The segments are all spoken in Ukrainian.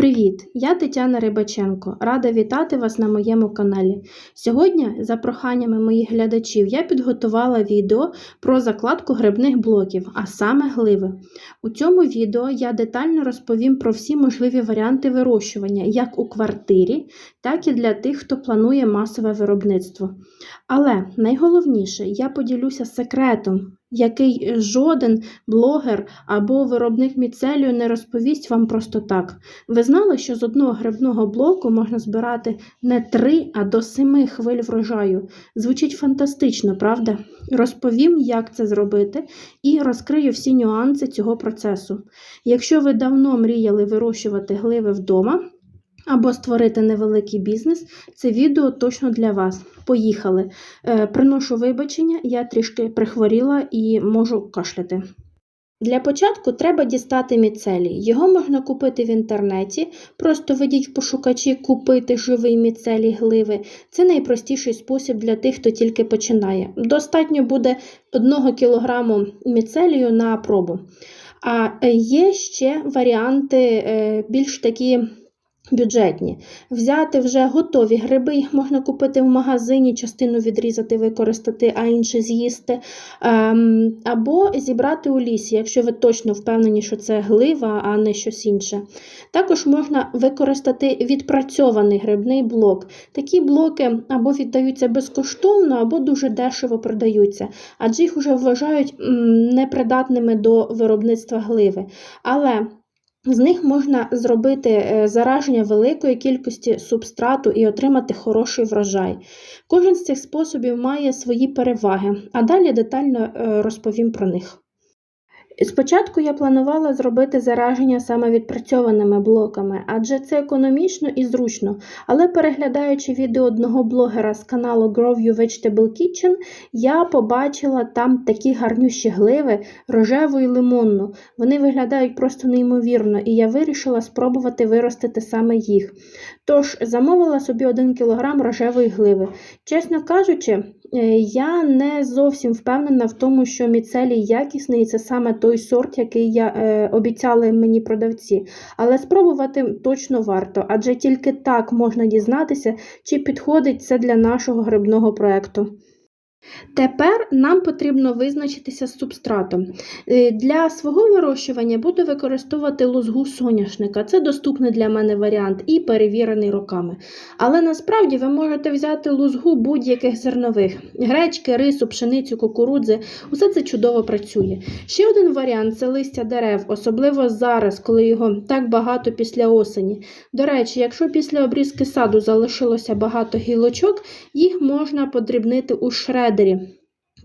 Привіт! Я Тетяна Рибаченко. Рада вітати вас на моєму каналі. Сьогодні, за проханнями моїх глядачів, я підготувала відео про закладку грибних блоків, а саме гливи. У цьому відео я детально розповім про всі можливі варіанти вирощування як у квартирі, так і для тих, хто планує масове виробництво. Але найголовніше, я поділюся секретом, який жоден блогер або виробник міцелію не розповість вам просто так. Ви знали, що з одного грибного блоку можна збирати не три, а до семи хвиль врожаю. Звучить фантастично, правда? Розповім, як це зробити, і розкрию всі нюанси цього процесу. Якщо ви давно мріяли вирощувати гливи вдома, або створити невеликий бізнес, це відео точно для вас. Поїхали. Е, приношу вибачення, я трішки прихворіла і можу кашляти. Для початку треба дістати міцелій. Його можна купити в інтернеті, просто введіть в пошукачі купити живий міцелій гливи. Це найпростіший спосіб для тих, хто тільки починає. Достатньо буде 1 кг міцелію на пробу. А е, є ще варіанти е, більш такі бюджетні. Взяти вже готові гриби, їх можна купити в магазині, частину відрізати, використати, а інше з'їсти. Ем, або зібрати у лісі, якщо ви точно впевнені, що це глива, а не щось інше. Також можна використати відпрацьований грибний блок. Такі блоки або віддаються безкоштовно, або дуже дешево продаються, адже їх вже вважають непридатними до виробництва гливи. Але з них можна зробити е, зараження великої кількості субстрату і отримати хороший врожай. Кожен з цих способів має свої переваги, а далі детально е, розповім про них. Спочатку я планувала зробити зараження саме відпрацьованими блоками, адже це економічно і зручно. Але переглядаючи відео одного блогера з каналу Grow You Vegetable Kitchen, я побачила там такі гарнющі гливи рожеву і лимонну. Вони виглядають просто неймовірно, і я вирішила спробувати виростити саме їх. Тож, замовила собі 1 кг рожевої гливи. Чесно кажучи, я не зовсім впевнена в тому, що міцелій якісний, це саме той сорт, який я е, обіцяли мені продавці. Але спробувати точно варто, адже тільки так можна дізнатися, чи підходить це для нашого грибного проєкту. Тепер нам потрібно визначитися з субстратом. Е, для свого вирощування буду використовувати лозгу соняшника. Це доступний для мене варіант і перевірений роками. Але насправді ви можете взяти лозгу будь-яких зернових: гречки, рису, пшеницю, кукурудзи. Усе це чудово працює. Ще один варіант це листя дерев, особливо зараз, коли його так багато після осені. До речі, якщо після обрізки саду залишилося багато гілочок, їх можна подрібнити у шред шредері.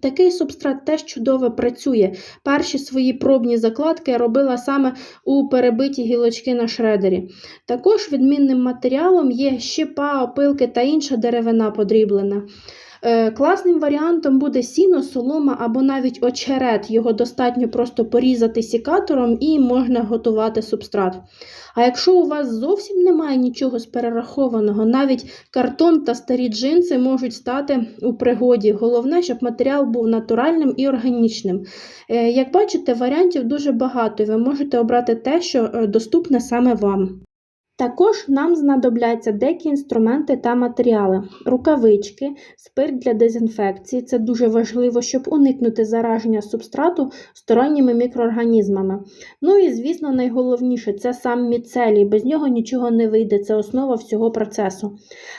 Такий субстрат теж чудово працює. Перші свої пробні закладки я робила саме у перебиті гілочки на шредері. Також відмінним матеріалом є щепа, опилки та інша деревина подріблена. Е, класним варіантом буде сіно, солома або навіть очерет. Його достатньо просто порізати сікатором і можна готувати субстрат. А якщо у вас зовсім немає нічого з перерахованого, навіть картон та старі джинси можуть стати у пригоді. Головне, щоб матеріал був натуральним і органічним. Е, як бачите, варіантів дуже багато, ви можете обрати те, що е, доступне саме вам. Також нам знадобляться деякі інструменти та матеріали: рукавички, спирт для дезінфекції це дуже важливо, щоб уникнути зараження субстрату сторонніми мікроорганізмами. Ну і, звісно, найголовніше це сам міцелій, без нього нічого не вийде, це основа всього процесу.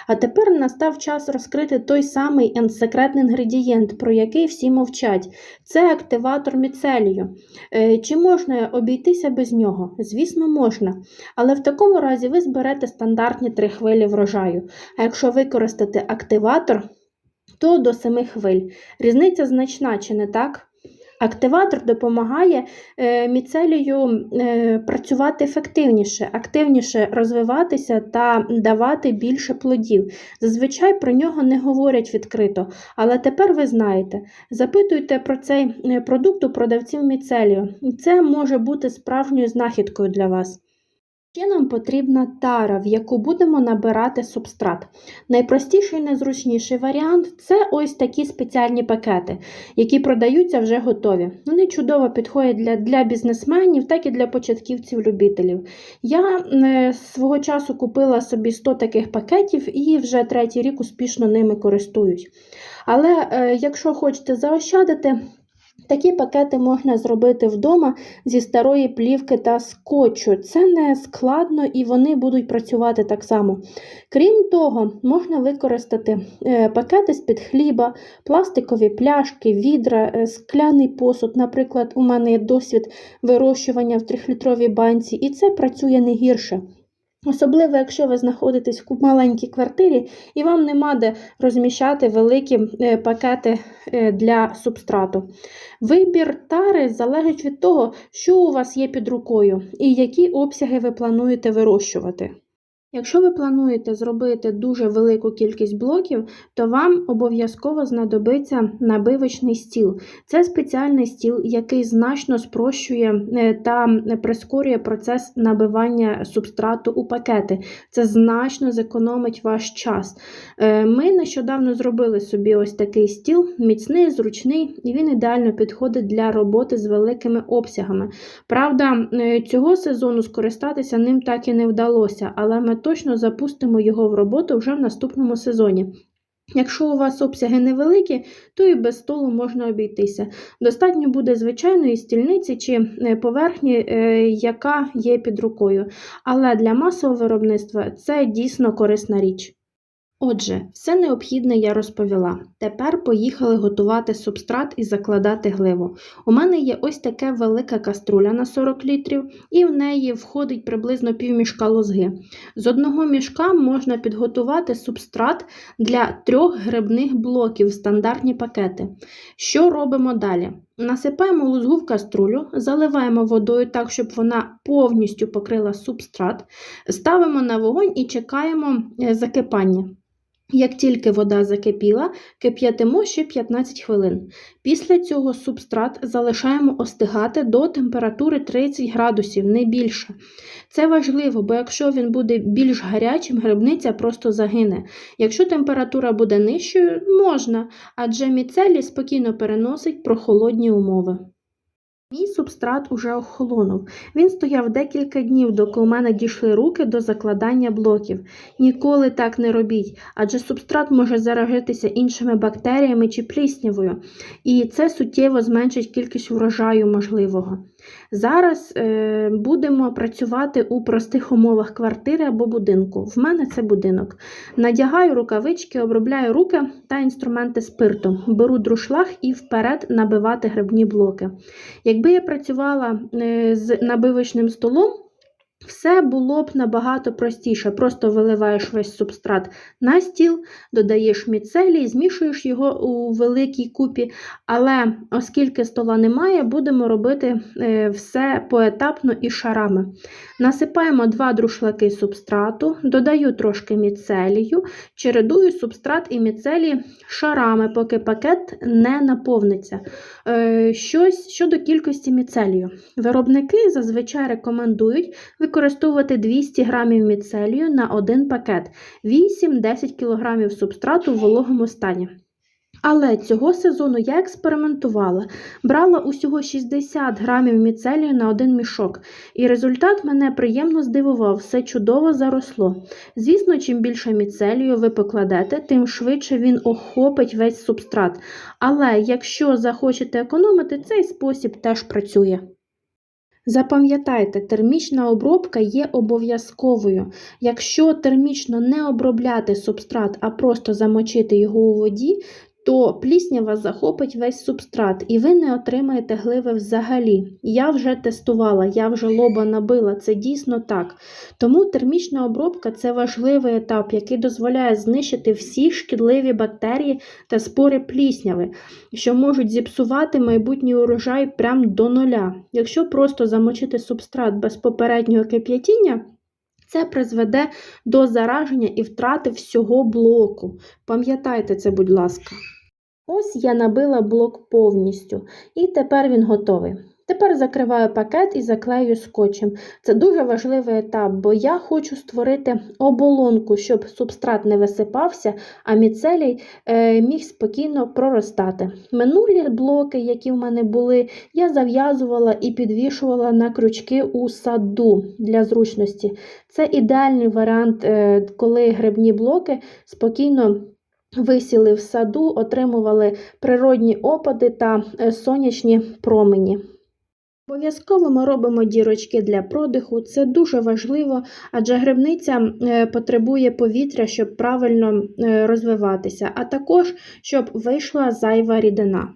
А тепер настав час розкрити той самий секретний інгредієнт, про який всі мовчать. Це активатор міцелію. Е, чи можна обійтися без нього? Звісно, можна. Але в такому разі разі ви зберете стандартні 3 хвилі врожаю. А якщо використати активатор, то до 7 хвиль. Різниця значна, чи не так? Активатор допомагає е, міцелію е, працювати ефективніше, активніше розвиватися та давати більше плодів. Зазвичай про нього не говорять відкрито, але тепер ви знаєте. Запитуйте про цей е, продукт у продавців міцелію. Це може бути справжньою знахідкою для вас. Ще нам потрібна тара, в яку будемо набирати субстрат. Найпростіший і найзручніший варіант це ось такі спеціальні пакети, які продаються вже готові. Вони чудово підходять для, для бізнесменів, так і для початківців-любителів. Я е, свого часу купила собі 100 таких пакетів і вже третій рік успішно ними користуюсь. Але е, якщо хочете заощадити, Такі пакети можна зробити вдома зі старої плівки та скотчу. Це не складно і вони будуть працювати так само. Крім того, можна використати е, пакети з-під хліба, пластикові пляшки, відра, е, скляний посуд. Наприклад, у мене є досвід вирощування в трьохлітровій банці, і це працює не гірше. Особливо, якщо ви знаходитесь в маленькій квартирі і вам нема де розміщати великі е, пакети е, для субстрату. Вибір тари залежить від того, що у вас є під рукою і які обсяги ви плануєте вирощувати. Якщо ви плануєте зробити дуже велику кількість блоків, то вам обов'язково знадобиться набивочний стіл. Це спеціальний стіл, який значно спрощує е, та прискорює процес набивання субстрату у пакети. Це значно зекономить ваш час. Е, Ми нещодавно зробили собі ось такий стіл, міцний, зручний, і він ідеально підходить для роботи з великими обсягами. Правда, е, цього сезону скористатися ним так і не вдалося, але ми точно запустимо його в роботу вже в наступному сезоні. Якщо у вас обсяги невеликі, то і без столу можна обійтися. Достатньо буде звичайної стільниці чи е, поверхні, е, яка є під рукою. Але для масового виробництва це дійсно корисна річ. Отже, все необхідне я розповіла. Тепер поїхали готувати субстрат і закладати гливу. У мене є ось така велика каструля на 40 літрів, і в неї входить приблизно півмішка лозги. З одного мішка можна підготувати субстрат для трьох грибних блоків, стандартні пакети. Що робимо далі? Насипаємо лузгу в каструлю, заливаємо водою так, щоб вона повністю покрила субстрат, ставимо на вогонь і чекаємо е, закипання. Як тільки вода закипіла, кип'ятимо ще 15 хвилин. Після цього субстрат залишаємо остигати до температури 30 градусів, не більше. Це важливо, бо якщо він буде більш гарячим, грибниця просто загине. Якщо температура буде нижчою, можна, адже міцелій спокійно переносить прохолодні умови. Мій субстрат уже охолонув. Він стояв декілька днів, доки у мене дійшли руки до закладання блоків. Ніколи так не робіть, адже субстрат може заражитися іншими бактеріями чи пліснявою, і це суттєво зменшить кількість врожаю можливого. Зараз е, будемо працювати у простих умовах квартири або будинку. В мене це будинок. Надягаю рукавички, обробляю руки та інструменти спиртом. Беру друшлаг і вперед набивати грибні блоки. Якби я працювала е, з набивочним столом, все було б набагато простіше. Просто виливаєш весь субстрат на стіл, додаєш міцелій, змішуєш його у великій купі. Але оскільки стола немає, будемо робити е, все поетапно і шарами. Насипаємо два друшлаки субстрату, додаю трошки міцелію, чередую субстрат і міцелій шарами, поки пакет не наповниться. Е, щось щодо кількості міцелію. Виробники зазвичай рекомендують використовувати 200 г міцелію на один пакет, 8-10 кг субстрату в вологому стані. Але цього сезону я експериментувала, брала усього 60 грамів міцелію на один мішок, і результат мене приємно здивував, все чудово заросло. Звісно, чим більше міцелію ви покладете, тим швидше він охопить весь субстрат. Але якщо захочете економити, цей спосіб теж працює. Запам'ятайте, термічна обробка є обов'язковою. Якщо термічно не обробляти субстрат, а просто замочити його у воді, то пліснява захопить весь субстрат, і ви не отримаєте гливи взагалі. Я вже тестувала, я вже лоба набила, це дійсно так. Тому термічна обробка це важливий етап, який дозволяє знищити всі шкідливі бактерії та спори плісняви, що можуть зіпсувати майбутній урожай прямо до нуля. Якщо просто замочити субстрат без попереднього кип'ятіння, це призведе до зараження і втрати всього блоку. Пам'ятайте це, будь ласка. Ось я набила блок повністю, і тепер він готовий. Тепер закриваю пакет і заклею скотчем. Це дуже важливий етап, бо я хочу створити оболонку, щоб субстрат не висипався, а міцелій е, міг спокійно проростати. Минулі блоки, які в мене були, я зав'язувала і підвішувала на крючки у саду для зручності. Це ідеальний варіант, е, коли грибні блоки спокійно висіли в саду, отримували природні опади та е, сонячні промені. Обов'язково ми робимо дірочки для продиху, це дуже важливо, адже грибниця е, потребує повітря, щоб правильно е, розвиватися, а також щоб вийшла зайва рідина.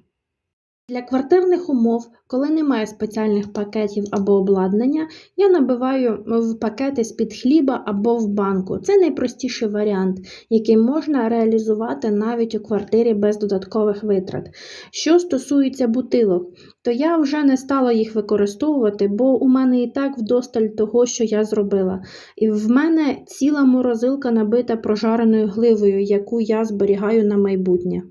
Для квартирних умов, коли немає спеціальних пакетів або обладнання, я набиваю в пакети з-під хліба або в банку. Це найпростіший варіант, який можна реалізувати навіть у квартирі без додаткових витрат. Що стосується бутилок, то я вже не стала їх використовувати, бо у мене і так вдосталь того, що я зробила. І в мене ціла морозилка набита прожареною гливою, яку я зберігаю на майбутнє.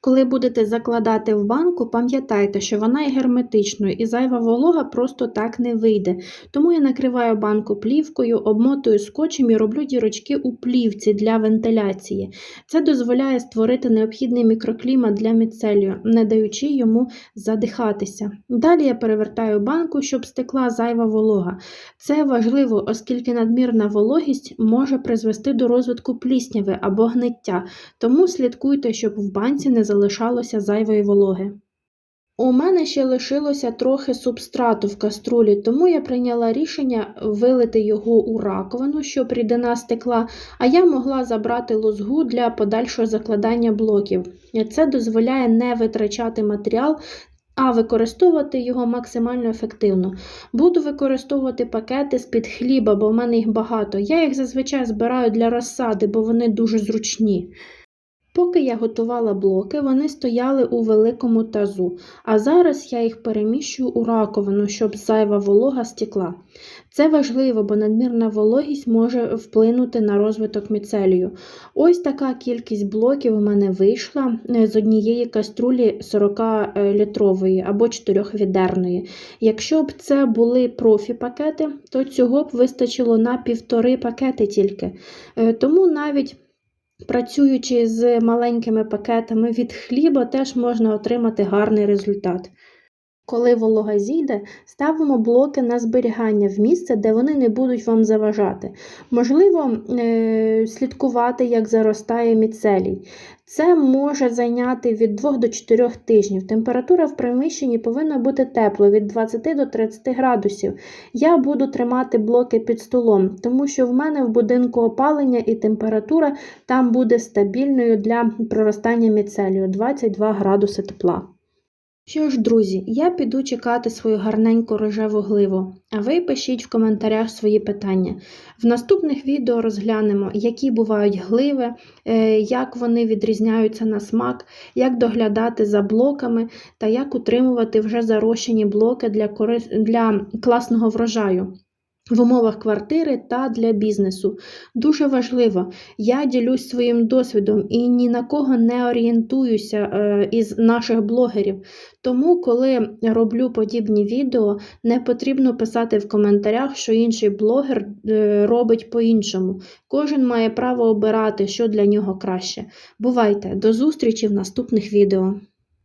Коли будете закладати в банку, пам'ятайте, що вона є герметичною і зайва волога просто так не вийде. Тому я накриваю банку плівкою, обмотую скотчем і роблю дірочки у плівці для вентиляції. Це дозволяє створити необхідний мікроклімат для міцелію, не даючи йому задихатися. Далі я перевертаю банку, щоб стекла зайва волога. Це важливо, оскільки надмірна вологість може призвести до розвитку плісняви або гниття, тому слідкуйте, щоб в банці не залишалося зайвої вологи. У мене ще лишилося трохи субстрату в каструлі, тому я прийняла рішення вилити його у раковину, щоб рідина стекла, а я могла забрати лозгу для подальшого закладання блоків. Це дозволяє не витрачати матеріал, а використовувати його максимально ефективно. Буду використовувати пакети з-під хліба, бо в мене їх багато. Я їх зазвичай збираю для розсади, бо вони дуже зручні. Поки я готувала блоки, вони стояли у великому тазу, а зараз я їх переміщую у раковину, щоб зайва волога стекла. Це важливо, бо надмірна вологість може вплинути на розвиток міцелію. Ось така кількість блоків у мене вийшла е, з однієї каструлі 40-літрової або 4-відерної. Якщо б це були профі-пакети, то цього б вистачило на півтори пакети тільки. Е, Тому навіть Працюючи з маленькими пакетами від хліба, теж можна отримати гарний результат. Коли волога зійде, ставимо блоки на зберігання в місце, де вони не будуть вам заважати. Можливо, е, слідкувати, як заростає міцелій. Це може зайняти від 2 до 4 тижнів. Температура в приміщенні повинна бути тепло від 20 до 30 градусів. Я буду тримати блоки під столом, тому що в мене в будинку опалення і температура там буде стабільною для проростання міцелію 22 градуси тепла. Що ж, друзі, я піду чекати свою гарненьку рожеву гливу, а ви пишіть в коментарях свої питання. В наступних відео розглянемо, які бувають гливи, е, як вони відрізняються на смак, як доглядати за блоками та як утримувати вже зарощені блоки для, корис... для класного врожаю. В умовах квартири та для бізнесу. Дуже важливо, я ділюсь своїм досвідом і ні на кого не орієнтуюся е, із наших блогерів. Тому, коли роблю подібні відео, не потрібно писати в коментарях, що інший блогер е, робить по-іншому. Кожен має право обирати, що для нього краще. Бувайте, до зустрічі в наступних відео.